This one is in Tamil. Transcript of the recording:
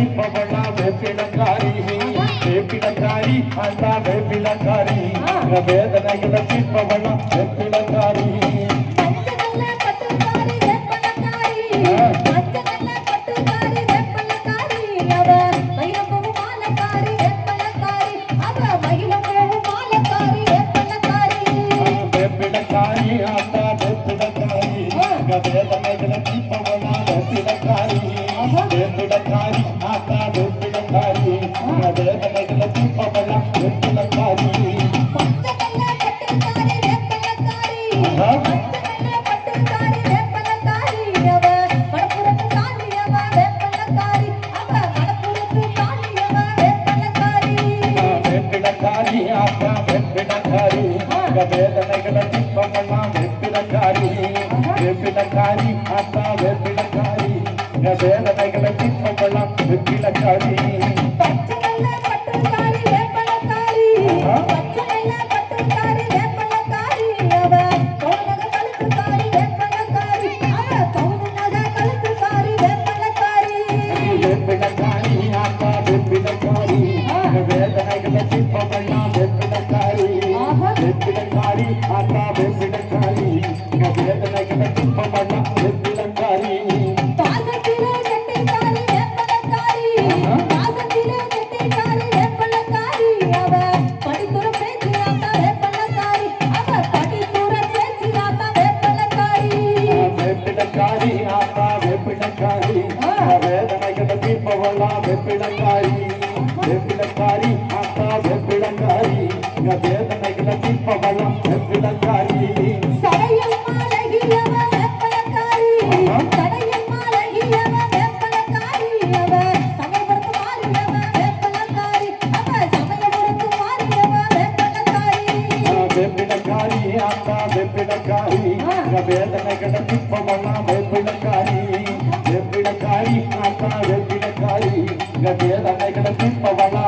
கட்டிப்பவளா வேப்பிலங்காரி வேப்பிலங்காரி அண்டா வேப்பிலங்காரி வேதனை கிடப்பிப்பவளா வேப்பிலங்காரி வேப்பிலங்காரி அண்டா வேப்பிலங்காரி வேதனை கிடப்பி வேதனைகளை துன்பமெல்லாம் வெப்பிடக்காரி வெப்பிடக்காரி அத்தா என்ன வேதனைகளை திப்பமெல்லாம் வெற்றிலக்காடி வேதனைகளை திப்பமெல்லாம் வெப்பிடக்காரி ஆத்தா வெப்பிடக்காரி வேதனை கிடப்பிப்பவெல்லாம் வெப்பிடக்காரி வெப்பிடக்காரி ஆத்தா வெப்பிடக்காரி வேதனை கிடப்பிப்பவெல்லாம் வெப்பிடக்காரி வெப்பிடக்காரி ஆத்தா வெப்பிடக்காரி வேதனை கிடப்பிப்பவெல்லாம் கிடக்காய் காத்தாறு கிடக்காய். இங்க வேதனை கிடக்கும் பவளா